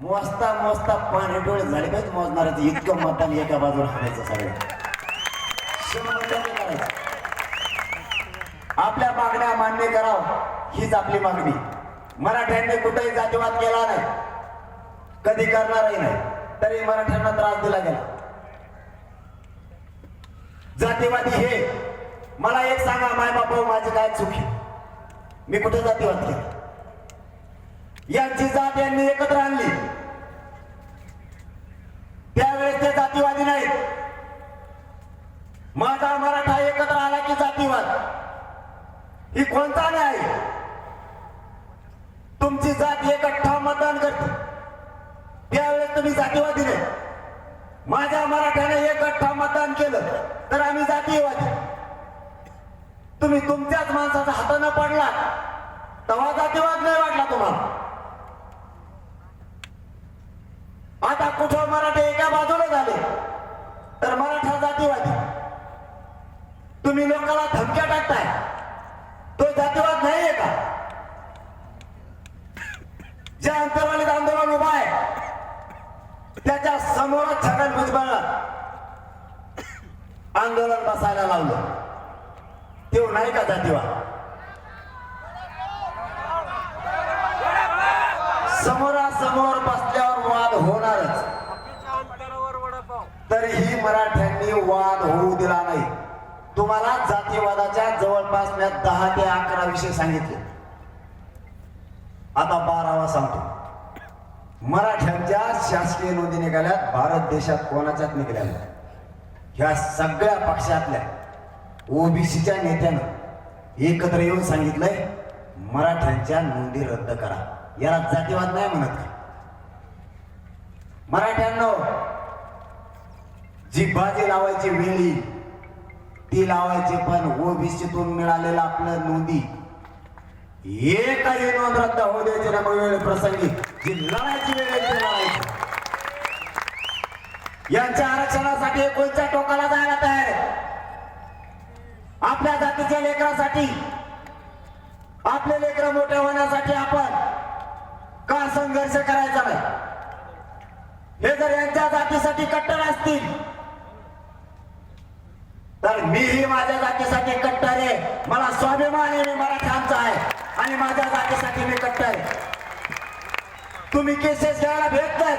मोजता मोजता पाणी डोळे झाले पाहिजे मोजणाऱ्याचं. इतकं मतदान एका बाजूला हाणायचं सगळं. करायचं. आपल्या मागण्या मान्य करावं. हीच आपली मागणी. मराठ्यांनी कुठेही जातीवाद केला नाही. कधी करणारही नाही. तरी मराठ्यांना त्रास दिला गेला. जातीवादी हे. मला एक सांगा माय बापा माझी काय चुकी मी कुठे जातीवाद केला? यांची जात यांनी एकत्र आणली. त्यावेळेस ते जातीवादी नाहीत. माझा मराठा एकत्र आला की जातीवाद. ही कोणता नाही तुमची जात एकठ्ठा मतदान करते. त्यावेळेस तुम्ही जातीवादी नाही. माझ्या मराठ्याने एकठ्ठा मतदान केलं तर आम्ही जातीयवादी. तुम्ही तुमच्याच माणसाचा हातानं पडला तेव्हा जातीवाद नाही वाटला तुम्हाला. आता कुठं मराठे एका बाजूला झाले? तर मराठा जातीवादी. तुम्ही लोकांना धमक्या टाकताय. तो जातीवाद नाहीये का? ज्या अंतर्वालीत आंदोलन उभा आहे त्याच्या समोरच छगन भुजबळ आंदोलन बसायला लावलं. तेव नाही का जातीवाद? समोरासमोर बस वाद होणारच तरीही मराठ्यांनी वाद होऊ दिला नाही. तुम्हाला जातीवादाच्या जवळपास मी दहा ते अकरा विषय सांगितले. आता बारावा सांगतो. मराठ्यांच्या शासकीय नोंदी निघाल्या भारत देशात कोणाच्याच निघाल्या ह्या सगळ्या पक्षातल्या ओबीसीच्या नेत्यानं एकत्र येऊन सांगितलंय मराठ्यांच्या नोंदी रद्द करा. याला जातीवाद नाही म्हणत मराठ्यांना जी बाजी लावायची वेळी ती लावायची पण ओबीसीतून मिळालेलं आपलं नोंदी. एकही नोंद रद्द होऊ द्यायची ना मग वेळ प्रसंगी जी लढायची वेळ आहे लढायची. यांच्या आरक्षणासाठी कोणत्या टोकाला जायला तयार आपल्या जातीच्या लेकरासाठी आपले लेकर मोठे होण्यासाठी आपण का संघर्ष करायचा नाही? हे जर यांच्या जातीसाठी कट्टर असतील तर मीही माझ्या जातीसाठी कट्टर आहे मला स्वाभिमान आहे मी मराठ्यांचा आहे. आणि माझ्या जागेसाठी मी कट्टर आहे. तुम्ही केसेस घ्यायला भेटतात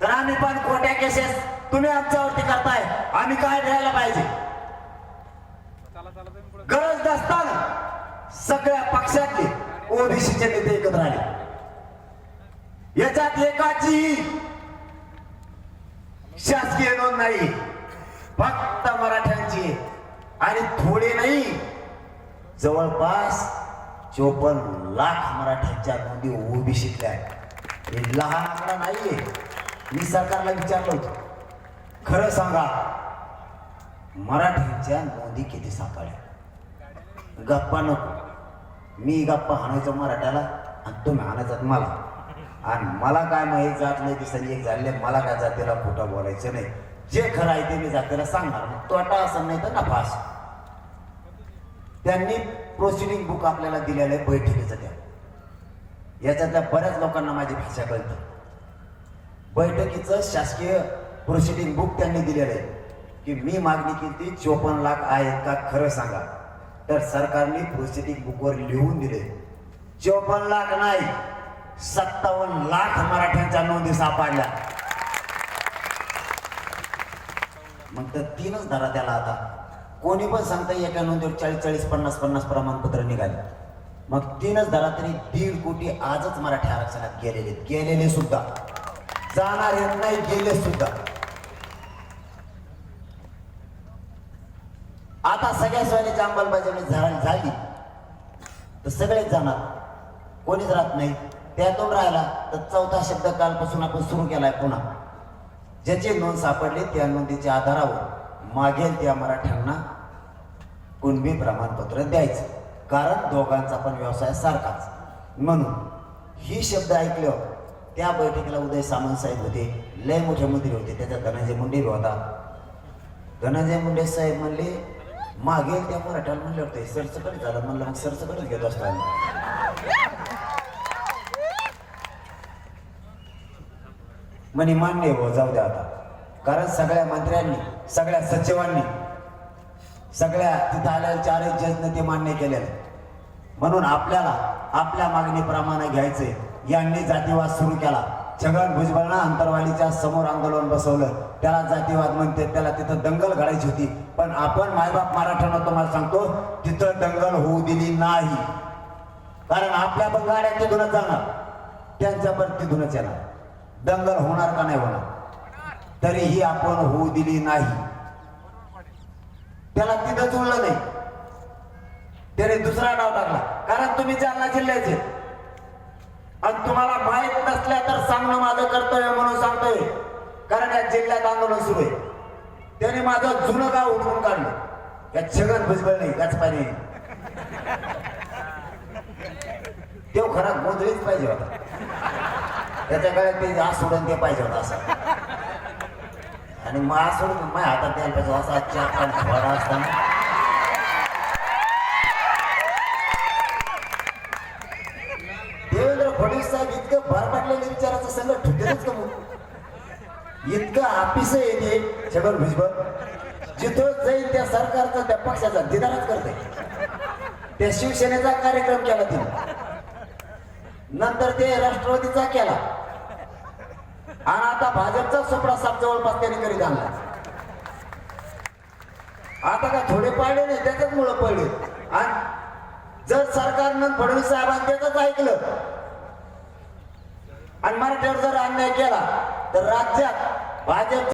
तर आम्ही पण खोट्या केसेस तुम्ही आमच्यावरती करताय. आम्ही काय घ्यायला पाहिजे? गरज नसताना सगळ्या पक्षातले ओबीसीचे नेते एकत्र आले. याच्यात एकाची शासकीय नोंद नाही. फक्त मराठ्यांची आहे. आणि थोडे नाही. जवळपास चोपन्न लाख मराठ्यांच्या नोंदी ओबीसीतल्या आहेत. हे लहान आकडा नाहीये. मी सरकारला विचारलं होतं. खरं सांगा मराठ्यांच्या नोंदी किती सापडल्या? गप्पा नको. मी गप्पा हाणायचो मराठ्याला आणि तुम्ही हाणायचात मला. आणि मला काय माहीत जात नाही की संजय झाले मला काय जातीला खोटं बोलायचं नाही. जे खरं आहे ते मी जातीला सांगणार. तोटा असं नाही तर नफा असं त्यांनी प्रोसिडिंग बुक आपल्याला दिलेलं आहे बैठकीचं त्या. याच्यातल्या बऱ्याच लोकांना माझी भाषा कळतं. बैठकीचं शासकीय प्रोसिडिंग बुक त्यांनी दिलेलं आहे. की मी मागणी केली ती चोपन्न लाख आहेत का खरं सांगा. तर सरकारने प्रोसिडिंग बुकवर लिहून दिले. चोपन्न लाख नाही सत्तावन्न लाख मराठ्यांच्या नोंदी सापडल्या. मग तर तीनच धरा त्याला आता. कोणी पण सांगता एका नोंदीवर चाळीस चाळीस पन्नास पन्नास प्रमाणपत्र निघाले. मग तीनच धरा तरी दीड कोटी आजच मराठी आरक्षणात गेलेले गेलेले सुद्धा. जाणार येत नाही गेले सुद्धा. आता सगळ्या सोयीची अंमलबजावणी झा- झाली. तर सगळेच जाणार. कोणीच राहत नाही. त्यातून राहिला तर चौथा शब्द कालपासून आपण सुरू केलाय पुन्हा. ज्याची नोंद सापडली त्या नोंदीच्या आधारावर मागेल त्या मराठ्यांना कुणबी प्रमाणपत्र द्यायचं. कारण दोघांचा पण व्यवसाय सारखाच. म्हणून ही शब्द ऐकल्यावर त्या बैठकीला उदय सामंत साहेब होते. लय मोठे मंत्री होते. त्याचा धनंजय मुंडे होता. धनंजय मुंडे साहेब म्हणले मागेल त्या मराठ्याला म्हणलं होते सरसकट झालं. म्हणलं मग सरसकटच घेत असतो म्हणे मान्य हो जाऊ द्या आता. कारण सगळ्या मंत्र्यांनी सगळ्या सचिवांनी सगळ्या तिथं आलेल्या चारही जजनं ते मान्य केलेलं म्हणून आपल्याला आपल्या मागणीप्रमाणे घ्यायचे यांनी जातीवाद सुरू केला. छगन भुजबळना अंतरवाडीच्या समोर आंदोलन बसवलं. त्याला जातीवाद म्हणते त्याला तिथं दंगल घडायची होती. पण आपण मायबाप मराठ्यांना तुम्हाला सांगतो तिथं दंगल होऊ दिली नाही. कारण आपल्या पण गाड्या तिथूनच जाणार. त्यांच्या पण तिथूनच येणार. दंगल होणार का नाही होणार? तरीही आपण होऊ दिली नाही. त्याला तिथं जुळलं नाही. त्याने दुसरा डाव टाकला. कारण तुम्ही जालना जिल्ह्याचे आणि तुम्हाला माहीत नसल्या तर सांगणं माझं कर्तव्य म्हणून सांगतोय. कारण या जिल्ह्यात आंदोलन सुरू आहे. त्याने माझं जुनं गाव उठवून काढलं. या छगन भुजबळ नाही त्याच पाणी. तो खरा गोंधळीच पाहिजे होता. त्याच्या काळात ते आज सोडून ते पाहिजे होता असं. आणि मग आज सोडून माझ्या हातात द्यायला पाहिजे असा आजच्या पाच असताना. देवेंद्र फडणवीस साहेब इतकं भर विचाराचं सगळं ठुकेलच का मग इतकं आपिस येते छगन भुजबळ. जिथं जाईल त्या सरकारचा त्या पक्षाचा दिदारच करते. त्या शिवसेनेचा कार्यक्रम केला तिने. नंतर ते राष्ट्रवादीचा केला. आणि आता भाजपचा सुपडा साप जवळपास त्याने करीत आणला आता का थोडे पाळले नाही त्याच्याच मुळे पडले. आणि जर सरकारनं फडणवीस साहेबांनी त्याच ऐकलं आणि मराठ्यावर जर अन्याय केला तर राज्यात भाजप